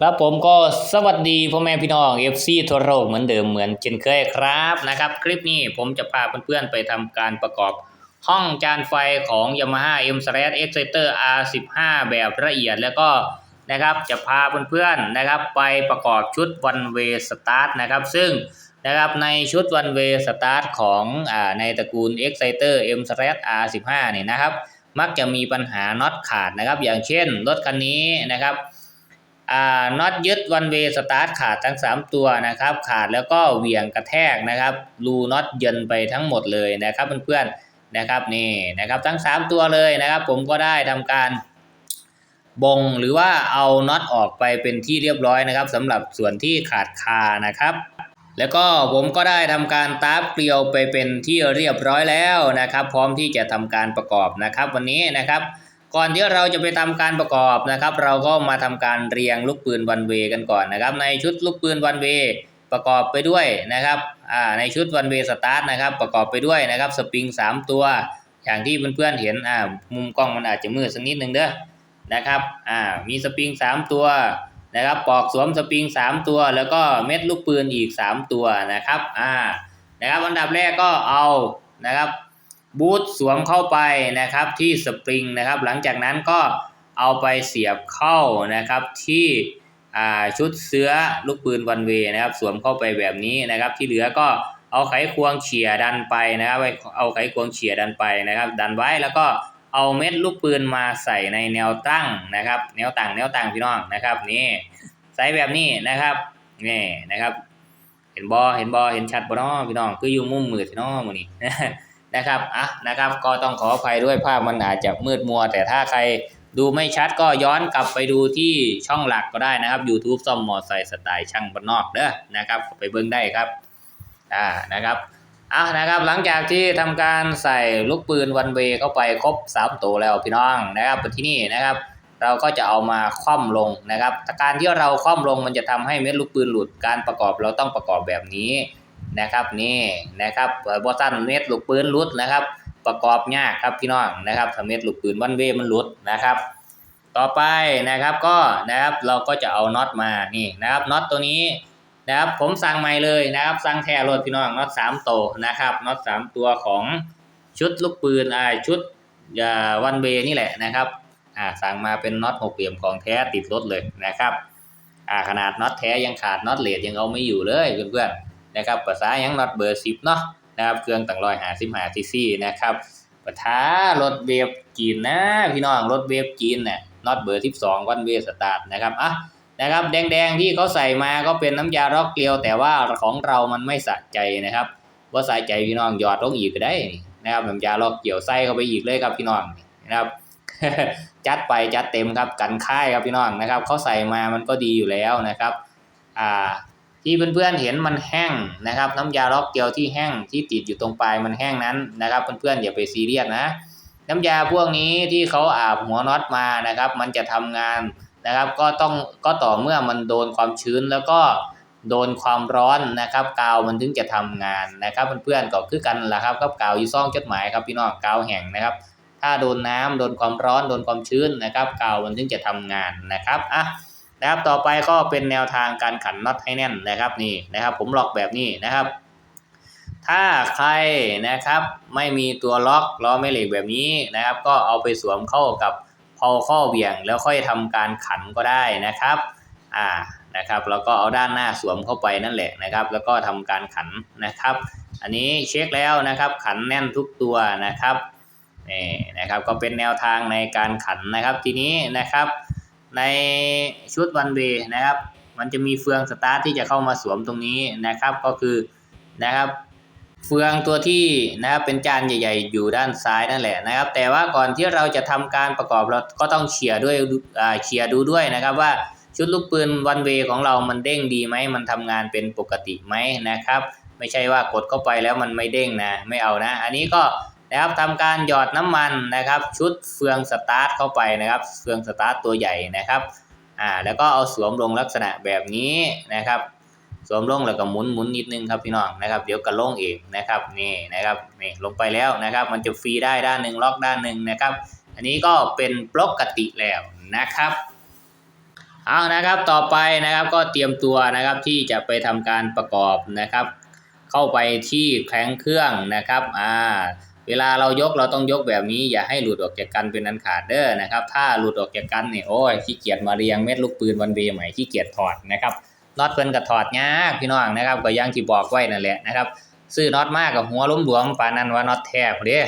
ครับผมก็สวัสดีพ่อแม่พี่น้อง FC ทั่วโลกเหมือนเดิมเหมือนเช่นเคยครับนะครับ คลิปนี้ผมจะพาเพื่อนๆไปทำการประกอบ ห้องจานไฟของ Yamaha M Exciter R15 แบบละเอียดแล้วก็นะครับจะพาเพื่อนๆนะครับ ไปประกอบชุด One Way Start นะครับ ซึ่งนะครับในชุด One Way Start ของอ่าในตระกูล Exciter M R15 เนี่ยนะครับ มักจะมีปัญหาน็อตขาดนะครับ อย่างเช่นรถคันนี้นะครับ อ่าน็อตยึดวันเวสตาร์ทขาดทั้ง 3 ตัวนะครับ ขาดแล้วก็เหวี่ยงกระแทกนะครับรูน็อตเยินไปทั้งหมดเลยนะครับเพื่อนๆนะครับนี่นะครับทั้ง 3 ตัวเลยนะครับ ผมก็ได้ทำการบงหรือว่าเอาน็อตออกไปเป็นที่เรียบร้อยนะครับสำหรับส่วนที่ขาดคานะครับ แล้วก็ผมก็ได้ทำการตาบเกลียวไปเป็นที่เรียบร้อยแล้วนะครับ พร้อมที่จะทำการประกอบนะครับ วันนี้นะครับ ก่อนที่เราจะไปทำการประกอบนะครับ เราก็มาทำการเรียงลูกปืนวันเวกันก่อนนะครับ ในชุดลูกปืนวันเวประกอบไปด้วยนะครับอ่าในชุดวันเวสตาร์ทนะครับ ประกอบไปด้วยนะครับสปริง 3 ตัว อย่างที่เพื่อนๆเห็นอ่ามุมกล้องมันอาจจะมืดสักนิดนึงเด้อนะครับอ่ามีสปริง 3 ตัวนะครับปอกสวมสปริง 3 ตัว แล้วก็เม็ดลูกปืนอีก 3 ตัวนะครับอ่านะครับอันดับแรกก็เอานะครับ บูทสวมเข้าไปนะครับที่สปริงนะครับหลังจากนั้นก็เอาไปเสียบเข้านะครับที่ชุดเสื้อลูกปืนวันเวนะครับ สวมเข้าไปแบบนี้นะครับ ที่เหลือก็เอาไขควงเขี่ยดันไปนะครับเอาไขควงเขี่ยดันไปนะครับ ดันไว้แล้วก็เอาเม็ดลูกปืนมาใส่ในแนวตั้งนะครับ แนวตั้งแนวตั้งพี่น้องนะครับนี่ใส่แบบนี้นะครับนี่นะครับ เห็นบอเห็นบอเห็นชัดบ่เนาะพี่น้องคืออยู่มุมมืดเนาะมื้อนี้ นะครับอะนะครับ ก็ต้องขออภัยด้วยภาพมันอาจจะมืดมัว แต่ถ้าใครดูไม่ชัดก็ย้อนกลับไปดูที่ช่องหลักก็ได้นะครับ YouTube ซ่อมมอไซค์สไตล์ช่างบ้านนอกเด้อนะครับไปเบิ่งได้ครับอ่านะครับอะนะครับหลังจากที่ทำการใส่ลูกปืนวันเวเข้าไปครบ3ตัวแล้วพี่น้องนะครับที่นี่นะครับ เราก็จะเอามาคว่ำลงนะครับการที่เราคว่ำลงมันจะทำให้เม็ดลูกปืนหลุดการประกอบเราต้องประกอบแบบนี้ นะครับนี่นะครับบอสันเม็ดลูกปืนรุดนะครับ ประกอบยากครับพี่น้องนะครับถ้าเม็ดลูกปืนวันเวมันรุดนะครับ ต่อไปนะครับก็นะครับเราก็จะเอาน็อตมานี่นะครับน็อตตัวนี้นะครับผมสั่งใหม่เลยนะครับสั่งแท้รถพี่น้องน็อตสามตัวนะครับน็อตสามตัวของชุดลูกปืนอ่าชุดอ่าวันเวนี่แหละนะครับอ่าสั่งมาเป็นน็อตหกเหลี่ยมของแท้ติดรถเลยนะครับอ่าขนาดน็อตแท้ยังขาดน็อตเลดยังเอาไม่อยู่เลยเพื่อนๆ นะครับภาษายังน็อตเบอร์สิบเนาะนะครับเครื่องต่างรอยหาสิบหาซีซีนะครับปะท้ารถเวฟจีนนะพี่น้องรถเวฟจีนเนี่ยน็อตเบอร์สิบสองวันเวสตาร์ทนะครับอะนะครับแดงๆที่เขาใส่มาก็เป็นน้ำยาล็อกเกลียว แต่ว่าของเรามันไม่สะใจนะครับว่าใส่ใจพี่น้องหยอดลงอีกก็ได้นะครับน้ำยาล็อกเกลียวใส่เข้าไปอีกเลยครับพี่น้องนะครับจัดไปจัดเต็มครับกันค่ายครับพี่น้องนะครับเขาใส่มามันก็ดีอยู่แล้วนะครับ อ่า ที่เพื่อนๆเห็นมันแห้งนะครับ น้ำยาล็อกเกลียวที่แห้งที่ติดอยู่ตรงปลายมันแห้งนั้นนะครับ เพื่อนๆอย่าไปซีเรียสนะ น้ำยาพวกนี้ที่เขาอาบหัวน็อตมานะครับ มันจะทำงานนะครับ ก็ต้องก็ต่อเมื่อมันโดนความชื้นแล้วก็โดนความร้อนนะครับกาวมันถึงจะทำงานนะครับเพื่อนๆก็คือกันแหละครับกับกาวยู่ซ่องจดหมายครับพี่น้องกาวแห้งนะครับ ถ้าโดนน้ำโดนความร้อนโดนความชื้นนะครับกาวมันถึงจะทำงานนะครับอะ นะครับต่อไปก็เป็นแนวทางการขันน็อตให้แน่นนะครับนี่นะครับ ผมล็อกแบบนี้นะครับ ถ้าใครนะครับไม่มีตัวล็อกล้อแม่เหล็กแบบนี้นะครับ ก็เอาไปสวมเข้ากับพอข้อเบี่ยงแล้วค่อยทำการขันก็ได้นะครับอ่านะครับแล้วก็เอาด้านหน้าสวมเข้าไปนั่นแหละนะครับ แล้วก็ทำการขันนะครับ อันนี้เช็คแล้วนะครับ ขันแน่นทุกตัวนะครับนี่นะครับก็เป็นแนวทางในการขันนะครับทีนี้นะครับ ในชุดวันเวนะครับ มันจะมีเฟืองสตาร์ทที่จะเข้ามาสวมตรงนี้นะครับ ก็คือนะครับเฟืองตัวที่นะครับเป็นจานใหญ่ ๆ อยู่ด้านซ้ายนั่นแหละนะครับ แต่ว่าก่อนที่เราจะทำการประกอบเราก็ต้องเฉียด้วยอ่าเฉียดูด้วยนะครับว่าชุดลูกปืนวันเวของเรามันเด้งดีไหมมันทำงานเป็นปกติไหมนะครับ ไม่ใช่ว่ากดเข้าไปแล้วมันไม่เด้งนะไม่เอานะ อันนี้ก็ นะครับทำการหยอดน้ำมันนะครับ ชุดเฟืองสตาร์ทเข้าไปนะครับ เฟืองสตาร์ทตัวใหญ่นะครับอ่าแล้วก็เอาสวมลงลักษณะแบบนี้นะครับ สวมลงแล้วก็หมุนหมุนนิดนึงครับพี่น้องนะครับ เดี๋ยวก็ลงเองนะครับนี่นะครับนี่ลงไปแล้วนะครับ มันจะฟรีได้ด้านหนึ่งล็อกด้านหนึ่งนะครับ อันนี้ก็เป็นปกติแล้วนะครับเอานะครับต่อไปนะครับก็เตรียมตัวนะครับที่จะไปทำการประกอบนะครับ เข้าไปที่แข็งเครื่องนะครับอ่า เวลาเรายกเราต้องยกแบบนี้ อย่าให้หลุดออกจากกันเป็นอันขาดเด้อนะครับ ถ้าหลุดออกจากกันเนี่ยโอ้ยขี้เกียจมาเรียงเม็ดลูกปืนวันเวใหม่ขี้เกียจถอดนะครับน็อตเพิ่นก็ถอดยากพี่น้องนะครับก็อยังที่บอกไว้นั่นแหละนะครับซื้อน็อตมากกับหัวล้มหลวมปานั้นว่าน็อตแท้พอดี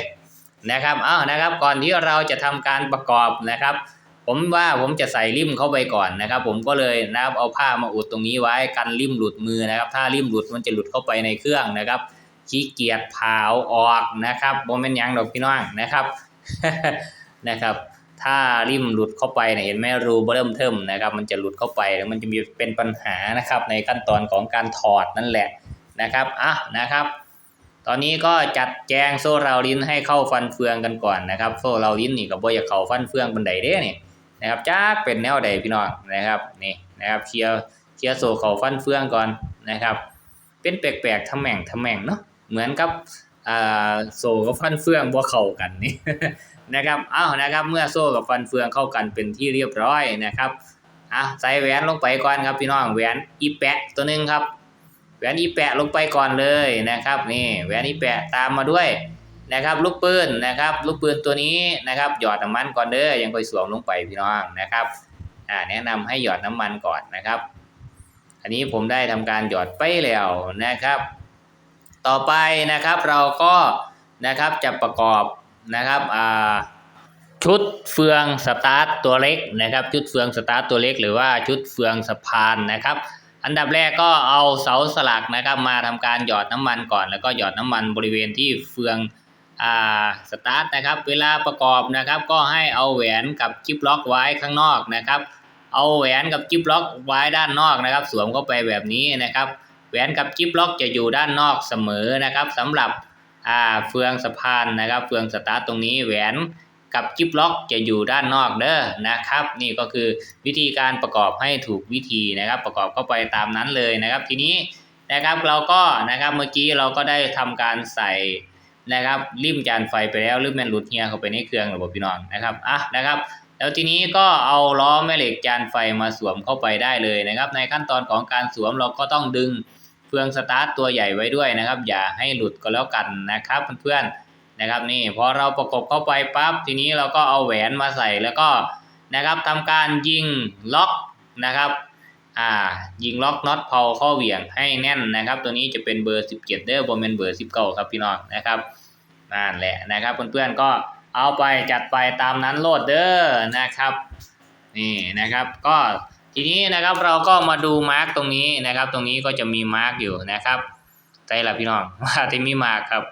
นะครับเอานะครับ ก่อนที่เราจะทำการประกอบนะครับ ผมว่าผมจะใส่ริมเข้าไปก่อนนะครับ ผมก็เลยนะครับเอาผ้ามาอุดตรงนี้ไว้กันริมหลุดมือนะครับ ถ้าริมหลุดมันจะหลุดเข้าไปในเครื่องนะครับ ขี้เกียจเผาออกนะครับบ่แม่นหยังดอกพี่น้องนะครับนะครับ ถ้าริมหลุดเข้าไปเนี่ยเห็นไหมรูเริ่มเทิมนะครับ มันจะหลุดเข้าไปแล้วมันจะมีเป็นปัญหานะครับ ในขั้นตอนของการถอดนั่นแหละนะครับอะนะครับ ตอนนี้ก็จัดแจงโซ่ราลิ้นให้เข้าฟันเฟืองกันก่อนนะครับ โซ่ราลิ้นนี่ก็บ่อยากเข้าฟันเฟืองบันไดเด้นี่นะครับจักเป็นแนวใดพี่น้องนะครับนี่นะครับเคลียร์เคลียร์โซ่เข้าฟันเฟืองก่อนนะครับ เป็นแปลกๆทำแหม่งทำแหม่งเนาะ เหมือนกับโซ่กับฟันเฟืองบ่เข้ากันนี่นะครับอ้าวนะครับ เมื่อโซ่กับฟันเฟืองเข้ากันเป็นที่เรียบร้อยนะครับอะใส่แหวนลงไปก่อนครับพี่น้องแหวนอีแปะตัวหนึงครับ แหวนอีแปะลงไปก่อนเลยนะครับนี่แหวนอีแปะตามมาด้วยนะครับ ลูกปืนนะครับ ลูกปืนตัวนี้นะครับหยอดน้ำมันก่อนเด้อยังค่อยสวมลงไปพี่น้องนะครับอ่าแนะนำให้หยอดน้ำมันก่อนนะครับ อันนี้ผมได้ทำการหยอดไปแล้วนะครับ ต่อไปนะครับเราก็นะครับจะประกอบนะครับชุดเฟืองสตาร์ตตัวเล็กนะครับ ชุดเฟืองสตาร์ตตัวเล็ก หรือว่าชุดเฟืองสะพานนะครับ อันดับแรกก็เอาเสาสลักนะครับ มาทำการหยอดน้ำมันก่อน แล้วก็หยอดน้ำมันบริเวณที่เฟืองอ่าสตาร์ทนะครับ เวลาประกอบนะครับ ก็ให้เอาแหวนกับจิ๊บล็อกไว้ข้างนอกนะครับ เอาแหวนกับจิ๊บล็อกไว้ด้านนอกนะครับ สวมเข้าไปแบบนี้นะครับ แหวนกับจิ๊บล็อกจะอยู่ด้านนอกเสมอนะครับสำหรับอ่าเฟืองสะพานนะครับ เฟืองสตาร์ตรงนี้แหวนกับจิ๊บล็อกจะอยู่ด้านนอกเด้อนะครับ นี่ก็คือวิธีการประกอบให้ถูกวิธีนะครับ ประกอบเข้าไปตามนั้นเลยนะครับ ทีนี้นะครับเราก็นะครับเมื่อกี้เราก็ได้ทำการใส่นะครับริมจานไฟไปแล้วรือแม่นหลุดเฮียเข้าไปในเครื่องระบบพี่น้องนะครับอะนะครับแล้วทีนี้ก็เอาล้อแม่เหล็กจานไฟมาสวมเข้าไปได้เลยนะครับ ในขั้นตอนของการสวมเราก็ต้องดึง เฟืองสตาร์ทตัวใหญ่ไว้ด้วยนะครับ อย่าให้หลุดก็แล้วกันนะครับเพื่อนๆนะครับนี่พอเราประกบเข้าไปปั๊บทีนี้เราก็เอาแหวนมาใส่แล้วก็นะครับทำการยิงล็อกนะครับอ่ายิงล็อกน็อตเพาข้อเหวี่ยงให้แน่นนะครับ ตัวนี้จะเป็นเบอร์ 17 เด้อบนเป็นเบอร์19ครับพี่น้องนะครับนั่นแหละนะครับเพื่อนๆก็เอาไปจัดไปตามนั้นโลดเด้อนะครับนี่นะครับก็ ทีนี้นะครับเราก็มาดูมาร์กตรงนี้นะครับ ตรงนี้ก็จะมีมาร์กอยู่นะครับใจละพี่น้องว่าที่มีมาร์กครับ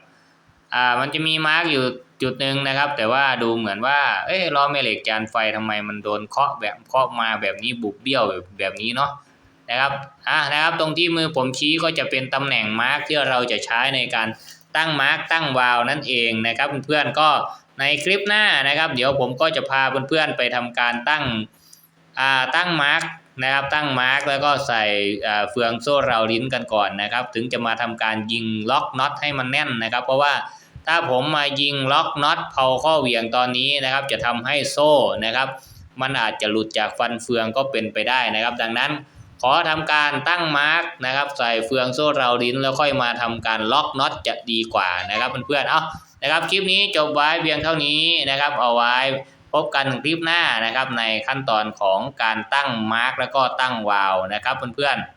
อ่ามันจะมีมาร์กอยู่จุดหนึ่งนะครับ แต่ว่าดูเหมือนว่าเอ้ยล้อแม่เหล็กจานไฟทำไมมันโดนเคาะแบบเคาะมาแบบนี้บุบเบี้ยวแบบแบบนี้เนาะนะครับอ่านะครับ ตรงที่มือผมชี้ก็จะเป็นตำแหน่งมาร์กที่เราจะใช้ในการตั้งมาร์กตั้งวาล์วนั่นเองนะครับเพื่อนๆก็ในคลิปหน้านะครับ เดี๋ยวผมก็จะพาเพื่อนๆไปทำการตั้ง ตั้งมาร์กนะครับตั้งมาร์กแล้วก็ใส่เฟืองโซ่เราลิ้นกันก่อนนะครับ ถึงจะมาทำการยิงล็อกน็อตให้มันแน่นนะครับ เพราะว่าถ้าผมมายิงล็อกน็อตเผาข้อเหวี่ยงตอนนี้นะครับ จะทำให้โซ่นะครับ มันอาจจะหลุดจากฟันเฟืองก็เป็นไปได้นะครับ ดังนั้นขอทำการตั้งมาร์กนะครับ ใส่เฟืองโซ่เราลิ้นแล้วค่อยมาทำการล็อกน็อตจะดีกว่านะครับเพื่อนๆเอานะครับคลิปนี้จบไว้เพียงเท่านี้นะครับเอาไว้ พบกันคลิปหน้านะครับในขั้นตอนของการตั้งมาร์กแล้วก็ตั้งวาวนะครับเพื่อนๆ